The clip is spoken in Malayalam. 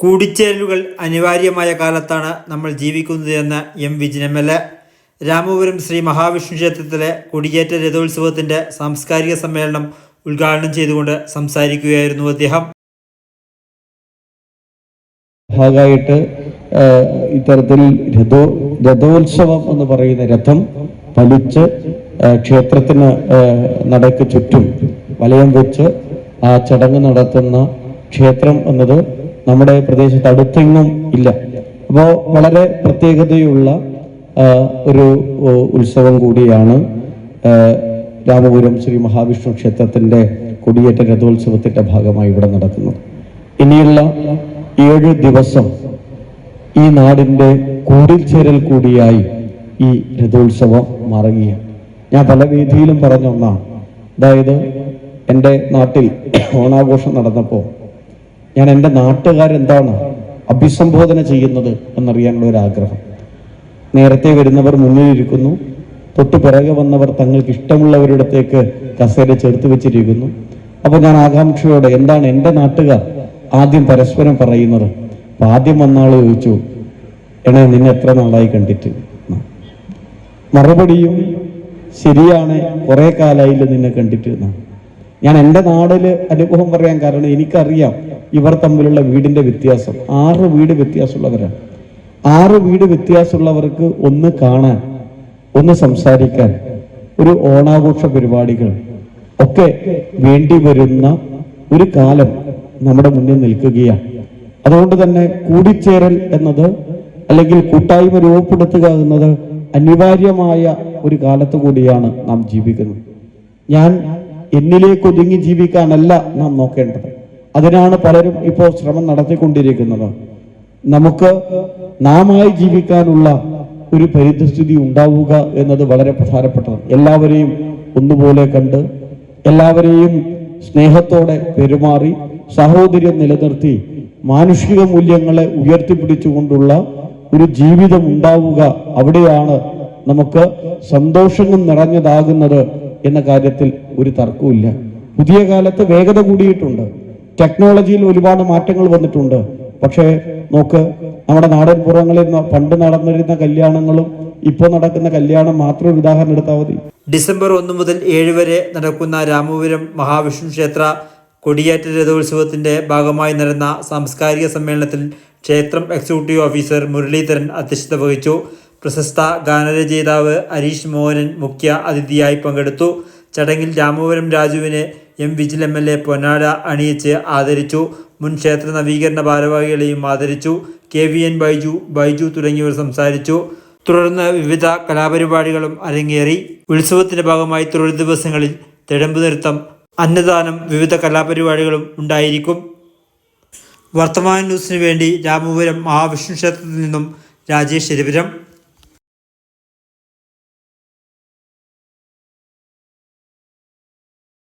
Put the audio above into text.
കൂടിച്ചേരലുകൾ അനിവാര്യമായ കാലത്താണ് നമ്മൾ ജീവിക്കുന്നത് എന്ന് M Vijin M L A Ramapuram Shri Mahavishnu ക്ഷേത്രത്തിലെ കൊടിയേറ്റ രഥോത്സവത്തിന്റെ സാംസ്കാരിക സമ്മേളനം ഉദ്ഘാടനം ചെയ്തുകൊണ്ട് സംസാരിക്കുകയായിരുന്നു അദ്ദേഹം. ഭാഗമായിട്ട് ഇത്തരത്തിൽ രഥോ രഥോത്സവം എന്ന് പറയുന്ന രഥം വലിച്ച് ആ, ക്ഷേത്രത്തിന് നടക്ക് ചുറ്റും വലയം വെച്ച് ആ ചടങ്ങ് നടത്തുന്ന ക്ഷേത്രം എന്നത് നമ്മുടെ പ്രദേശത്ത് അടുത്തെങ്ങും ഇല്ല. അപ്പോൾ വളരെ പ്രത്യേകതയുള്ള ഒരു ഉത്സവം കൂടിയാണ് രാമപുരം ശ്രീ മഹാവിഷ്ണു ക്ഷേത്രത്തിന്റെ കൊടിയേറ്റ രഥോത്സവത്തിന്റെ ഭാഗമായി ഇവിടെ നടക്കുന്നത്. ഇനിയുള്ള ഏഴ് ദിവസം ഈ നാടിന്റെ ചേരൽ കൂടിയായി ഈ രഥോത്സവം മാറുകയാണ്. ഞാൻ പല വേദിയിലും പറഞ്ഞ ഒന്നാണ്. അതായത് എന്റെ നാട്ടിൽ ഓണാഘോഷം നടന്നപ്പോൾ ഞാൻ എന്റെ നാട്ടുകാരെന്താണ് അഭിസംബോധന ചെയ്യുന്നത് എന്നറിയാനുള്ള ഒരു ആഗ്രഹം നേരത്തെ വരുന്നവർ മുന്നിലിരിക്കുന്നു തൊട്ടു പിറകെ വന്നവർ തങ്ങൾക്ക് ഇഷ്ടമുള്ളവരിടത്തേക്ക് കസേര ചേർത്ത് വെച്ചിരിക്കുന്നു. അപ്പോൾ ഞാൻ ആകാംക്ഷയോടെ എന്താണ് എന്റെ നാട്ടുകാർ ആദ്യം പരസ്പരം പറയുന്നത്? അപ്പൊ ആദ്യം വന്നാൾ ചോദിച്ചു എണേ നിന്നെ എത്ര നാളായി കണ്ടിട്ട്? മറുപടിയും ശരിയാണ് കുറേ കാലായില്ല നിന്നെ കണ്ടിട്ട്? എന്നാണ് ഞാൻ എന്റെ നാടിൽ അനുഭവം പറയാൻ കാരണം എനിക്കറിയാം ഇവർ തമ്മിലുള്ള വീടിന്റെ വ്യത്യാസം. ആറ് വീട് വ്യത്യാസമുള്ളവരാണ്. ആറ് വീട് വ്യത്യാസമുള്ളവർക്ക് ഒന്ന് കാണാൻ ഒന്ന് സംസാരിക്കാൻ ഒരു ഓണാഘോഷ പരിപാടികൾ ഒക്കെ വേണ്ടി വരുന്ന ഒരു കാലം നമ്മുടെ മുന്നിൽ നിൽക്കുകയാണ്. അതുകൊണ്ട് തന്നെ കൂടിച്ചേരൽ എന്നത് അല്ലെങ്കിൽ കൂട്ടായ്മ രൂപപ്പെടുത്തുക എന്നത് അനിവാര്യമായ ഒരു കാലത്ത് കൂടിയാണ് നാം ജീവിക്കുന്നത്. ഞാൻ എന്നിലേക്ക് ഒതുങ്ങി ജീവിക്കാനല്ല നാം നോക്കേണ്ടത്. അതിനാണ് പലരും ഇപ്പോൾ ശ്രമം നടത്തിക്കൊണ്ടിരിക്കുന്നത്. നമുക്ക് നാമായി ജീവിക്കാനുള്ള ഒരു പരിതസ്ഥിതി ഉണ്ടാവുക എന്നത് വളരെ പ്രധാനപ്പെട്ടതാണ് എല്ലാവരെയും ഒന്നുപോലെ കണ്ട് എല്ലാവരെയും സ്നേഹത്തോടെ പെരുമാറി സഹോദര്യം നിലനിർത്തി മാനുഷിക മൂല്യങ്ങളെ ഉയർത്തിപ്പിടിച്ചുകൊണ്ടുള്ള ഒരു ജീവിതം ഉണ്ടാവുക അവിടെയാണ് നമുക്ക് സന്തോഷങ്ങൾ നിറഞ്ഞതാകുന്നത് എന്ന കാര്യത്തിൽ ഒരു തർക്കവുമില്ല. പുതിയ കാലത്ത് വേഗത കൂടിയിട്ടുണ്ട്. ടെക്നോളജിയിൽ ഒരുപാട് മാറ്റങ്ങൾ വന്നിട്ടുണ്ട്. പക്ഷേ നോക്ക് നമ്മുടെ നാടൻ പുറങ്ങളിൽ പണ്ട് നടന്നിരുന്ന കല്യാണങ്ങളും ഇപ്പോൾ നടക്കുന്ന കല്യാണം മാത്രം ഒരു ഉദാഹരണം എടുത്താൽ മതി. ഡിസംബർ ഒന്ന് മുതൽ ഏഴ് വരെ നടക്കുന്ന രാമപുരം മഹാവിഷ്ണു ക്ഷേത്ര കൊടിയേറ്റ രഥോത്സവത്തിന്റെ ഭാഗമായി നടന്ന സാംസ്കാരിക സമ്മേളനത്തിൽ ക്ഷേത്രം എക്സിക്യൂട്ടീവ് ഓഫീസർ മുരളീധരൻ അധ്യക്ഷത വഹിച്ചു. പ്രശസ്ത ഗാനരചയിതാവ് ഹരീഷ് മോഹനൻ മുഖ്യ അതിഥിയായി പങ്കെടുത്തു. ചടങ്ങിൽ Ramapuram രാജുവിനെ M Vijil M L A പൊന്നാട അണിയിച്ച് ആദരിച്ചു. മുൻ ക്ഷേത്ര നവീകരണ ഭാരവാഹികളെയും ആദരിച്ചു. K V N Baiju Baiju തുടങ്ങിയവർ സംസാരിച്ചു. തുടർന്ന് വിവിധ കലാപരിപാടികളും അരങ്ങേറി. ഉത്സവത്തിന്റെ ഭാഗമായി തൊഴിൽ ദിവസങ്ങളിൽ തിടമ്പ് നൃത്തം അന്നദാനം വിവിധ കലാപരിപാടികളും ഉണ്ടായിരിക്കും. വർത്തമാന ന്യൂസിനു വേണ്ടി രാമപുരം മഹാവിഷ്ണു ക്ഷേത്രത്തിൽ നിന്നും രാജേഷ് ശരിപുരം.